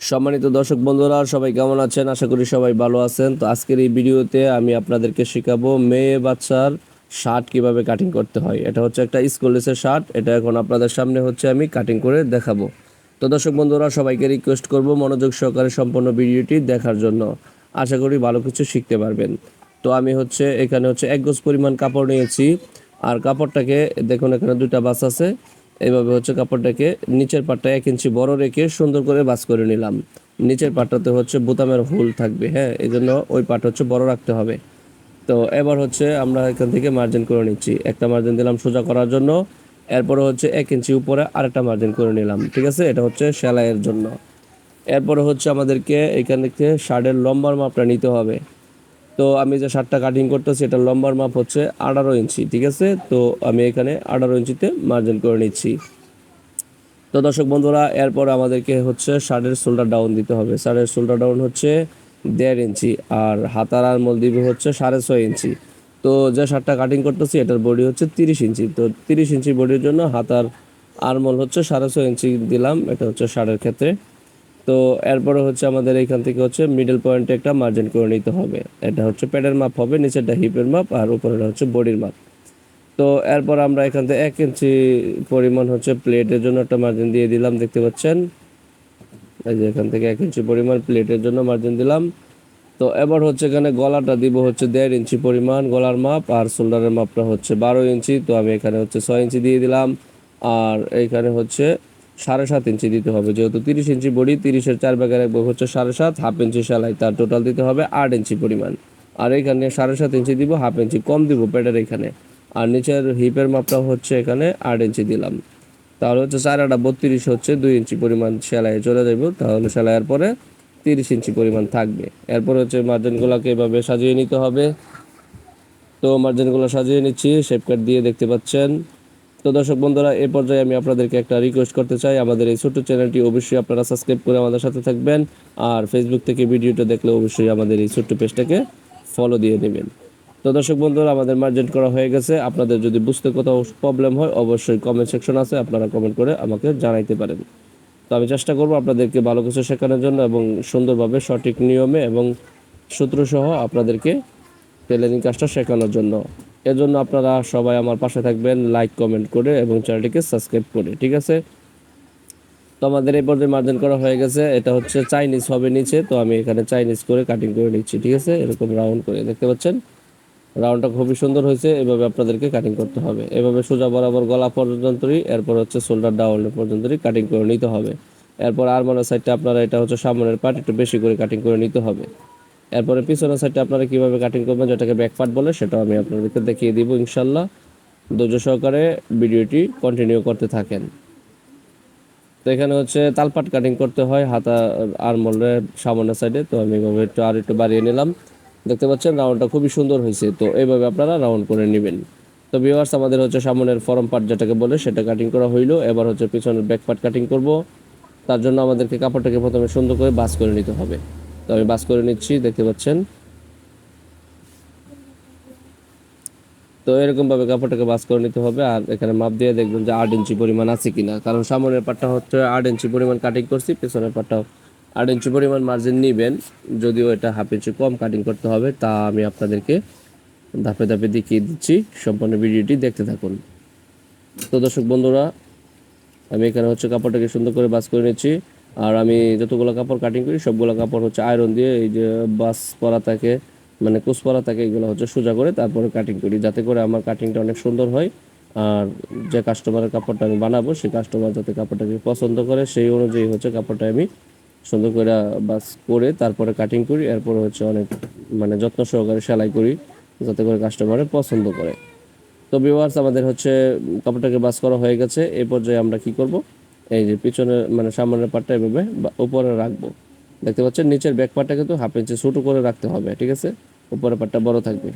সম্মানিত দর্শক বন্ধুরা, সবাই কেমন আছেন? আশা করি সবাই ভালো আছেন। তো আজকের এই ভিডিওতে আমি আপনাদেরকে শেখাবো মেয়ে বাচ্চার শার্ট কীভাবে কাটিং করতে হয়। এটা হচ্ছে একটা স্কুল ড্রেসের শার্ট। এটা এখন আপনাদের সামনে হচ্ছে আমি কাটিং করে দেখাবো। তো দর্শক বন্ধুরা, সবাইকে রিকোয়েস্ট করব মনোযোগ সহকারে সম্পূর্ণ ভিডিওটি দেখার জন্য। আশা করি ভালো কিছু শিখতে পারবেন। তো আমি হচ্ছে এখানে হচ্ছে এক গজ পরিমাণ কাপড় নিয়েছি। আর কাপড়টাকে দেখুন, এখানে দুইটা বাস আছে। এইভাবে হচ্ছে কাপড়টাকে নিচের পাটটা এক ইঞ্চি বড় রেখে সুন্দর করে বাস করে নিলাম। নিচের পাটটাতে হচ্ছে বোতামের হোল থাকবে হ্যাঁ? এই জন্য ওই পাট হচ্ছে বড় রাখতে হবে। তো এবার হচ্ছে আমরা এখান থেকে মার্জিন করে নিচ্ছি। একটা মার্জিন দিলাম সোজা করার জন্য, এরপরে হচ্ছে এক ইঞ্চি উপরে আরেকটা মার্জিন করে নিলাম, ঠিক আছে? এটা হচ্ছে সেলাইয়ের জন্য। এরপরে হচ্ছে আমাদেরকে এখান থেকে শার্টের লম্বার মাপটা নিতে হবে। তো আমি যে শার্টটা কাটিং করতেছি, এটা লম্বার মাপ হচ্ছে আঠারো ইঞ্চি, ঠিক আছে? তো আমি এখানে আঠারো ইঞ্চিতে মার্জিন করে নিচ্ছি। তো দর্শক বন্ধুরা, এরপর আমাদেরকে হচ্ছে শার্টের শোল্ডার ডাউন দিতে হবে। শার্টের শোল্ডার ডাউন হচ্ছে দেড় ইঞ্চি আর হাতার আরমল দিবে হচ্ছে সাড়ে ছয় ইঞ্চি। তো যে শার্টটা কাটিং করতেছি, এটার বডি হচ্ছে তিরিশ ইঞ্চি। তো তিরিশ ইঞ্চি বডির জন্য হাতার আরমল হচ্ছে সাড়ে ছয় ইঞ্চি দিলাম, এটা হচ্ছে শার্টের ক্ষেত্রে। তো এরপরে হচ্ছে আমাদের এখান থেকে হচ্ছে মিডল পয়েন্টে একটা মার্জিন করে নিতে হবে। এটা হচ্ছে প্যাডের মাপ হবে, নিচেরটা হিপের মাপ আর উপরেটা হচ্ছে বডির মাপ তো এরপর আমরা এখান থেকে এক ইঞ্চি পরিমাণ হচ্ছে প্লেটের জন্য একটা মার্জিন দিয়ে দিলাম, দেখতে পাচ্ছেন? এই যে এখান থেকে এক ইঞ্চি পরিমাণ প্লেটের জন্য মার্জিন দিলাম। তো এবার হচ্ছে এখানে গলাটা দিব হচ্ছে দেড় ইঞ্চি পরিমাণ গলার মাপ আর শোল্ডারের মাপটা হচ্ছে বারো ইঞ্চি তো আমি এখানে হচ্ছে ছয় ইঞ্চি দিয়ে দিলাম। আর এইখানে হচ্ছে সাড়ে সাত ইঞ্চি দিতে হবে। যেহেতু তিরিশ ইঞ্চি বডি, তিরিশের চার ভাগের এক ভাগ হচ্ছে সাড়ে সাত, হাফ ইঞ্চি সেলাই, তার টোটাল দিতে হবে আট ইঞ্চি পরিমাণ। আর এখানে সাড়ে সাত ইঞ্চি দিব, হাফ ইঞ্চি কম দিব প্যাডের এখানে। আর নিচের হিপের মাপটা হচ্ছে এখানে আট ইঞ্চি দিলাম। তাহলে হচ্ছে চার আটা বত্রিশ হচ্ছে দুই ইঞ্চি পরিমাণ সেলাই চলে যাবে তাহলে সেলাইয়ের পরে তিরিশ ইঞ্চি পরিমাণ থাকবে। এরপর হচ্ছে মার্জিনগুলোকে এভাবে সাজিয়ে নিতে হবে। তো মার্জিনগুলো সাজিয়ে নিচ্ছি শেপ কাট দিয়ে দেখতে পাচ্ছেন। তো দর্শক বন্ধুরা এই পর্যায়ে আমি আপনাদেরকে একটা রিকোয়েস্ট করতে চাই। আমাদের এই ছোট্ট চ্যানেলটি অবশ্যই আপনারা সাবস্ক্রাইব করে আমাদের সাথে থাকবেন আর ফেসবুক থেকে ভিডিওটা দেখলে অবশ্যই আমাদের এই ছোট্ট পেজটাকে ফলো দিয়ে নেবেন। তো দর্শক বন্ধুরা, আমাদের মার্জেন্ট করা হয়ে গেছে। আপনাদের যদি বুঝতে কোথাও প্রবলেম হয়, অবশ্যই কমেন্ট সেকশন আছে। আপনারা কমেন্ট করে আমাকে জানাইতে পারেন। তো আমি চেষ্টা করব আপনাদেরকে ভালো কিছু শেখানোর জন্য এবং সুন্দরভাবে সঠিক নিয়মে এবং সূত্রসহ আপনাদেরকে টেলারিং কাজটা শেখানোর জন্য। এজন্য আপনারা সবাই আমার পাশে থাকবেন লাইক কমেন্ট করে এবং চ্যানেলটিকে সাবস্ক্রাইব করে, ঠিক আছে? তো আমাদের এই পর্যায়ে মার্জিন করা হয়ে গেছে। এটা হচ্ছে চাইনিজ হবে নিচে, তো আমি এখানে চাইনিজ করে কাটিং করে নিচ্ছি, ঠিক আছে? এরকম রাউন্ড করে, দেখতে পাচ্ছেন? রাউন্ডটা খুবই সুন্দর হয়েছে, এভাবে আপনাদেরকে কাটিং করতে হবে। এভাবে সোজা বরাবর গলা পর্যন্তই, এরপর হচ্ছে শোল্ডার ডাউন পর্যন্তই কাটিং করে নিতে হবে। এরপর আরমোনার সাইডটা আপনারা, এটা হচ্ছে সামনের পার্ট একটু বেশি করে কাটিং করে নিতে হবে। এরপরে পিছনের সাইডটা আপনারা কীভাবে কাটিং করবেন যেটাকে ব্যাক পার্ট বলে সেটাও আমি আপনাদেরকে দেখিয়ে দিব ইনশাল্লাহ ধৈর্য সহকারে ভিডিওটি কন্টিনিউ করতে থাকেন। তো এখানে হচ্ছে তালপাট কাটিং করতে হয়, হাতা আরমোলের সামনের সাইডে তো আমি এভাবে একটু, আর একটু বাড়িয়ে নিলাম। দেখতে পাচ্ছেন রাউন্ডটা খুবই সুন্দর হয়েছে, তো এইভাবে আপনারা রাউন্ড করে নেবেন। তো ভিউয়ার্স আমাদের হচ্ছে সামনের ফরম পার্ট যেটাকে বলে, সেটা কাটিং করা হইল। এবার হচ্ছে পিছনের ব্যাক পার্ট কাটিং করব। তার জন্য আমাদেরকে কাপড়টাকে প্রথমে সুন্দর করে বাস করে নিতে হবে। তো আমি বাস করে নিচ্ছি, দেখতে পাচ্ছেন। তো এরকমভাবে কাপড়টাকে বাস করে নিতে হবে, আর এখানে মাপ দিয়ে দেখবেন যে আট ইঞ্চি পরিমাণ আছে কিনা। কারণ সামনের পাটটা হচ্ছে আট ইঞ্চি পরিমাণ কাটিং করছি, পেছনের পাটটাও আট ইঞ্চি পরিমাণ মার্জিন নেবেন। যদিও এটা হাফ ইঞ্চি কম কাটিং করতে হবে, তা আমি আপনাদেরকে ধাপে ধাপে দেখিয়ে দিচ্ছি সম্পূর্ণ ভিডিওটি, দেখতে থাকুন। তো দর্শক বন্ধুরা, আমি এখানে হচ্ছে কাপড়টাকে সুন্দর করে বাস করে নিচ্ছি। আর আমি যতগুলো কাপড় কাটিং করি, সবগুলো কাপড় হচ্ছে আয়রন দিয়ে এই যে বাস পরা থাকে মানে কুচ পরা থাকে, এগুলো হচ্ছে সোজা করে তারপরে কাটিং করি, যাতে করে আমার কাটিংটা অনেক সুন্দর হয়। আর যে কাস্টমারের কাপড়টা আমি বানাবো, সেই কাস্টমার যাতে কাপড়টাকে পছন্দ করে, সেই অনুযায়ী হচ্ছে কাপড়টা আমি সুন্দর করে বাস করে তারপরে কাটিং করি, এরপরে হচ্ছে অনেক মানে যত্ন সহকারে সেলাই করি, যাতে করে কাস্টমারে পছন্দ করে। তো ভিউয়ার্স আমাদের হচ্ছে, কাপড়টাকে বাস করা হয়ে গেছে এই পর্যায়ে আমরা কি করব? এই যে পিছনে মানে সামনের পাটটা এভাবে উপরে রাখব। দেখতে পাচ্ছেন? নিচের ব্যাক পাটটা কিন্তু হাফ ইঞ্চি ছোটো করে রাখতে হবে, ঠিক আছে? উপরের পাটটা বড় থাকবে।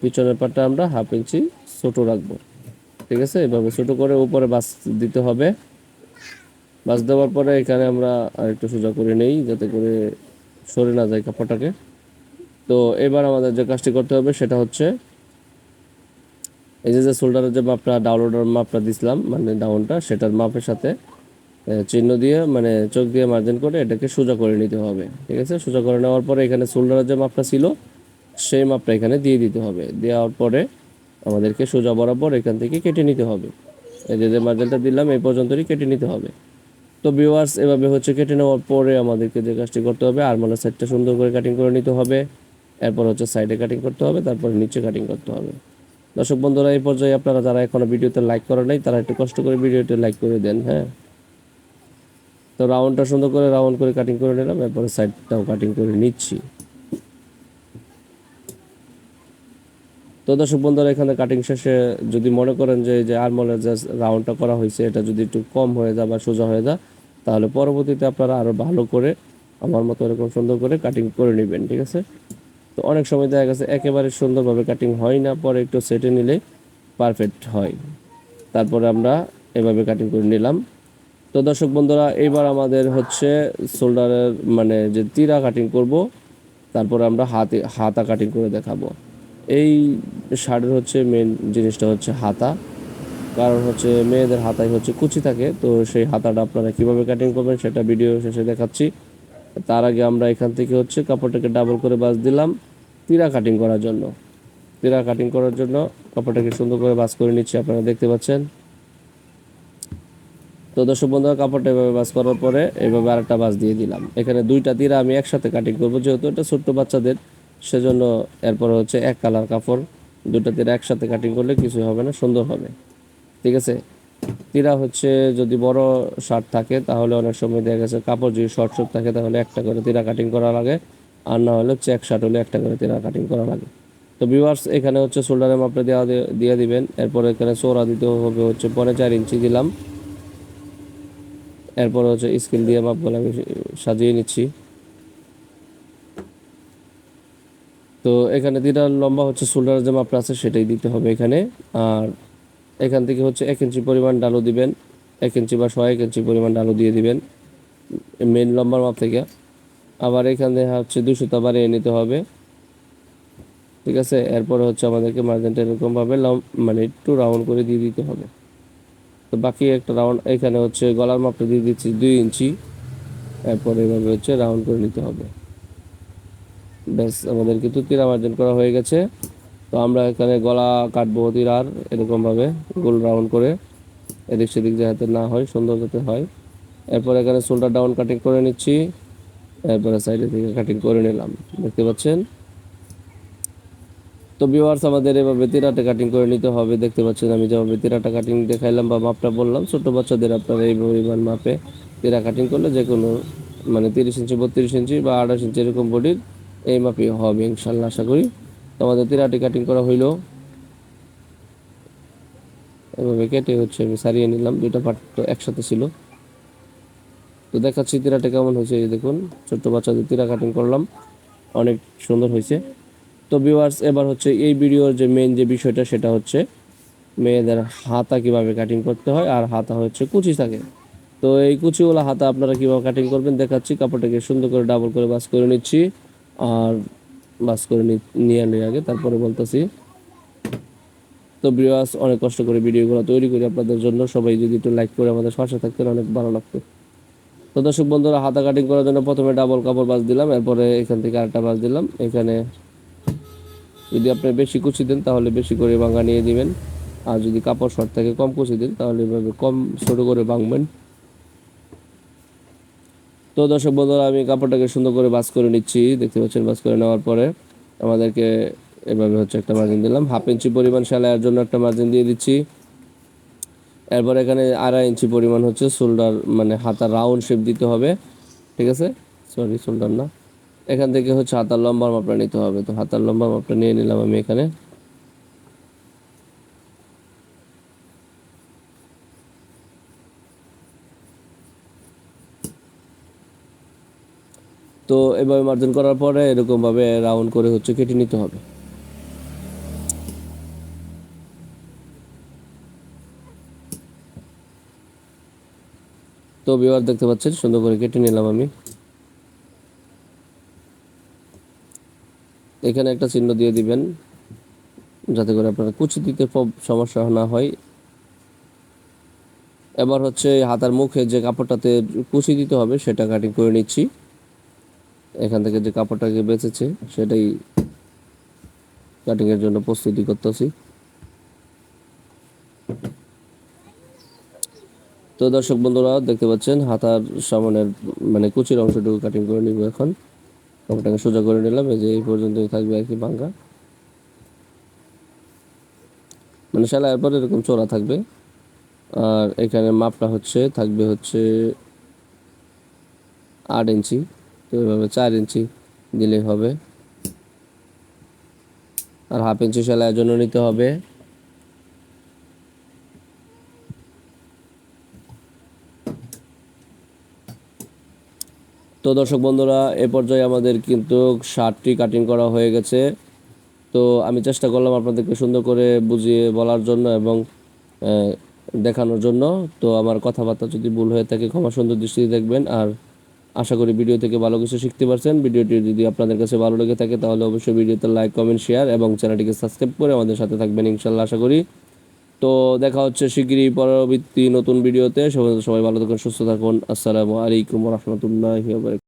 পিছনের পাটটা আমরা হাফ ইঞ্চি ছোটো রাখব, ঠিক আছে? এভাবে ছোটো করে উপরে বাস দিতে হবে। বাস দেওয়ার পরে এখানে আমরা আরেকটু সোজা করে নেই, যাতে করে সরে না যায় কাপড়টাকে। তো এবার আমাদের যে কাজটি করতে হবে সেটা হচ্ছে এই যে যে শোল্ডারের যে মাপটা ডাউনলোডার মাপটা দিছিলাম মানে ডাউনটা সেটার মাপের সাথে চিহ্ন দিয়ে মানে চোখ দিয়ে মার্জিন করে এটাকে সোজা করে নিতে হবে, ঠিক আছে? সোজা করে নেওয়ার পরে এখানে শোল্ডারের যে মাপটা ছিল, সেই মাপটা এখানে দিয়ে দিতে হবে। দেওয়ার পরে আমাদেরকে সোজা বরাবর এখান থেকে কেটে নিতে হবে। এই যে যে মার্জিনটা দিলাম, এই পর্যন্তই কেটে নিতে হবে। তো ভিউয়ার্স এভাবে হচ্ছে কেটে নেওয়ার পরে আমাদেরকে যে কাজটি করতে হবে আরমোলের সাইডটা সুন্দর করে কাটিং করে নিতে হবে। এরপর হচ্ছে সাইডে কাটিং করতে হবে, তারপর নিচে কাটিং করতে হবে। দর্শক বন্ধুরা, এই পর্যায়ে আপনারা যারা এখনও ভিডিওতে লাইক করে নাই, তারা একটু কষ্ট করে ভিডিওতে লাইক করে দেন হ্যাঁ। তো রাউন্ডটা সুন্দর করে রাউন্ড করে কাটিং করে নিলাম, এরপরে সাইডটাও কাটিং করে নিচ্ছি। তো দর্শক বন্ধুরা, এখানে কাটিং শেষে যদি মনে করেন যে যে আরমোলের যে রাউন্ডটা করা হয়েছে, এটা যদি একটু কম হয়ে যায় বা সোজা হয়ে যায়, তাহলে পরবর্তীতে আপনারা আরও ভালো করে আমার মতো এরকম সুন্দর করে কাটিং করে নেবেন, ঠিক আছে? তো অনেক সময় দেখা গেছে একেবারে সুন্দরভাবে কাটিং হয় না, পরে একটু সেটে নিলে পারফেক্ট হয়। তারপরে আমরা এভাবে কাটিং করে নিলাম। তো দর্শক বন্ধুরা এইবার আমাদের হচ্ছে শোল্ডারের মানে যে তীরা কাটিং করব, তারপরে আমরা হাতে, হাতা কাটিং করে দেখাবো। এই শার্টের হচ্ছে মেন জিনিসটা হচ্ছে হাতা। কারণ হচ্ছে মেয়েদের হাতায় হচ্ছে কুচি থাকে, তো সেই হাতাটা আপনারা কীভাবে কাটিং করবেন সেটা ভিডিও শেষে দেখাচ্ছি। তার আগে আমরা এখান থেকে হচ্ছে কাপড়টাকে ডাবল করে বাস দিলাম তীরা কাটিং করার জন্য। তীরা কাটিং করার জন্য কাপড়টাকে সুন্দর করে বাস করে নিচ্ছি, আপনারা দেখতে পাচ্ছেন। তো দর্শক বন্ধুরা, কাপড়টা এভাবে বাস করার পরে এইভাবে আরেকটা বাস দিয়ে দিলাম। এখানে দুইটা তীরা আমি একসাথে কাটিং করব, যেহেতু এটা ছোট্ট বাচ্চাদের, সেজন্য এরপর হচ্ছে এক কালার কাপড়, দুটা তীরা একসাথে কাটিং করলে কিছুই হবে না, সুন্দর হবে। ঠিক আছে? তীরা হচ্ছে যদি বড় শার্ট থাকে, তাহলে অনেক সময় দেখা গেছে কাপড় যদি শর্ট শর্ট থাকে, তাহলে একটা করে তীরা কাটিং করা লাগে। আর না হলে চেক শার্ট হলে একটা করে তীরা কাটিং করা লাগে। তো ভিউয়ার্স এখানে হচ্ছে শোল্ডারের মাপটা দেওয়া দিয়ে দিবেন। এরপর এখানে চোরা দিতে হবে হচ্ছে পরে চার ইঞ্চি দিলাম। এরপর হচ্ছে স্কেল দিয়ে মাপগুলো আমি সাজিয়ে নিচ্ছি। তো এখানে দুইটা লম্বা হচ্ছে শোল্ডারের যে মাপটা আছে, সেটাই দিতে হবে এখানে। আর এখান থেকে হচ্ছে এক ইঞ্চি পরিমাণ ডালু দিবেন, এক ইঞ্চি বা ছয় এক ইঞ্চি পরিমাণ ডালু দিয়ে দিবেন মেন লম্বার মাপ থেকে। আবার এখানে হচ্ছে দুশোটা বাড়িয়ে নিতে হবে। ঠিক আছে? এরপরে হচ্ছে আমাদেরকে মার্জিনটা এরকমভাবে মানে একটু রাউন্ড করে দিয়ে দিতে হবে। তো বাকি একটা রাউন্ড এখানে হচ্ছে গলার মাপটা দিয়ে দিচ্ছি দুই ইঞ্চি। এরপরে এভাবে হচ্ছে রাউন্ড করে নিতে হবে। ব্যাস, আমাদের কিন্তু তীরা মার্জিন করা হয়ে গেছে। আমরা এখানে গলা কাটবো অতির আর এরকমভাবে, গোল রাউন্ড করে, এদিক সেদিক যাতে না হয়, সুন্দর যাতে হয়। এরপর এখানে শোল্ডার ডাউন কাটিং করে নিচ্ছি, এরপরে সাইডে থেকে কাটিং করে নিলাম, দেখতে পাচ্ছেন? তো ভিউয়ার্স আমাদের এভাবে তিরাটা কাটিং করে নিতে হবে, দেখতে পাচ্ছেন আমি যেভাবে তিরাটা কাটিং দেখাইলাম বা মাপটা বললাম, ছোটো বাচ্চাদের আপনারা এই পরিমাণ মাপে তিরা কাটিং করলে যে কোনো মানে তিরিশ ইঞ্চি, বত্রিশ ইঞ্চি বা আঠাশ ইঞ্চি এরকম বডির এই মাপে হবে ইনশাল্লাহ, আশা করি। তো আমাদের তিরাটি কাটিং করা হইল। এভাবে কেটে হচ্ছে, আমি সারিয়ে নিলাম, দুইটা পার্ট তো একসাথে ছিল। তো দেখাচ্ছি তিরাটা কেমন হয়েছে দেখুন, ছোট্ট বাচ্চাদের তিরা কাটিং করলাম, অনেক সুন্দর হয়েছে। তো ভিউয়ার্স এবার হচ্ছে এই ভিডিওর যে মেন যে বিষয়টা, সেটা হচ্ছে মেয়েদের হাতা কীভাবে কাটিং করতে হয়, আর হাতা হচ্ছে কুচি থাকে। তো এই কুচিওয়ালা হাতা আপনারা কীভাবে কাটিং করবেন, দেখাচ্ছি, কাপড়টাকে সুন্দর করে ডাবল করে বাস করে নিচ্ছি, আর বাস করে নিয়ে আনি আগে, তারপরে বলতেছি। তো ভিউয়ার্স অনেক কষ্ট করে ভিডিওগুলো তৈরি করি আপনাদের জন্য। সবাই যদি একটু লাইক করে আমাদের পাশে থাকতেন, অনেক ভালো লাগতো। তো দর্শক বন্ধুরা, হাতা কাটিং করার জন্য প্রথমে ডাবল কাপড় বাস দিলাম, এরপরে এখান থেকে আরেকটা বাস দিলাম। এখানে যদি আপনি বেশি কুচি দেন, তাহলে বেশি করে ভাঙা নিয়ে দিবেন। আর যদি কাপড় শর্ট থাকে, কম কুচি দেন, তাহলে এভাবে কম ছোটো করে ভাঙবেন। তো দর্শক বন্ধুরা, আমি কাপড়টাকে সুন্দর করে বাস করে নিচ্ছি। দেখতে পাচ্ছেন বাস করে নেওয়ার পরে আমাদেরকে এভাবে হচ্ছে একটা মার্জিন দিলাম। হাফ ইঞ্চি পরিমাণ সেলাইয়ের জন্য একটা মার্জিন দিয়ে দিচ্ছি। এরপর এখানে আড়াই ইঞ্চি পরিমাণ হচ্ছে শোল্ডার মানে হাতা রাউন্ড শেপ দিতে হবে। ঠিক আছে? সরি শোল্ডার না। এখান থেকে হচ্ছে হাতার লম্বা মাপটা নিতে হবে। তো হাতার লম্বা মাপটা নিয়ে নিলাম আমি এখানে। তো এভাবে মার্জিন করার পরে এরকমভাবে রাউন্ড করে হচ্ছে কেটে নিতে হবে। তো বিবার দেখতে পাচ্ছেন, সুন্দর করে কেটে নিলাম আমি। এখানে একটা চিহ্ন দিয়ে দিবেন, যাতে করে আপনার কুচি দিতে সমস্যা না হয়। এবার হচ্ছে হাতার মুখে যে কাপড়টাতে কুচি দিতে হবে, সেটা কাটিং করে নিচ্ছি। এখান থেকে যে কাপড়টাকে বেঁচেছে, সেটাই কাটিংয়ের জন্য প্রস্তুতি করতেছি। তো দর্শক বন্ধুরা, দেখতে পাচ্ছেন, হাতার সামনের মানে কুচির অংশটুকু কাটিং করে নিব এখন। কাপড়টাকে সোজা করে নিলাম, এই যে এই পর্যন্তই থাকবে আর কি ভাঙ্গা মানে সেলাইয়ের পর এরকম চোরা থাকবে। আর এখানে মাপটা হচ্ছে, থাকবে হচ্ছে আট ইঞ্চি। তো এভাবে চার ইঞ্চি দিলেই হবে। আর হাফ ইঞ্চি সেলাইয়ের জন্য নিতে হবে। তো দর্শক বন্ধুরা, এ পর্যায়ে আমাদের কিন্তু শার্টটি কাটিং করা হয়ে গেছে। তো আমি চেষ্টা করলাম আপনাদেরকে সুন্দর করে বুঝিয়ে বলার জন্য এবং দেখানোর জন্য। তো আমার কথাবার্তা যদি ভুল হয়ে থাকে, ক্ষমা সুন্দর দৃষ্টিতে দেখবেন। আর আশা করি ভিডিও থেকে ভালো কিছু শিখতে পারছেন। ভিডিওটি যদি আপনাদের কাছে ভালো লেগে থাকে, তাহলে অবশ্যই ভিডিওতে লাইক, কমেন্ট, শেয়ার এবং চ্যানেলটিকে সাবস্ক্রাইব করে আমাদের সাথে থাকবেন ইনশাল্লাহ, আশা করি। তো দেখা হচ্ছে শিগগিরই পরবর্তী নতুন ভিডিওতে। সবাই ভালো থাকুন, সুস্থ থাকুন। আসসালামু আলাইকুম রহমতুল্লাহ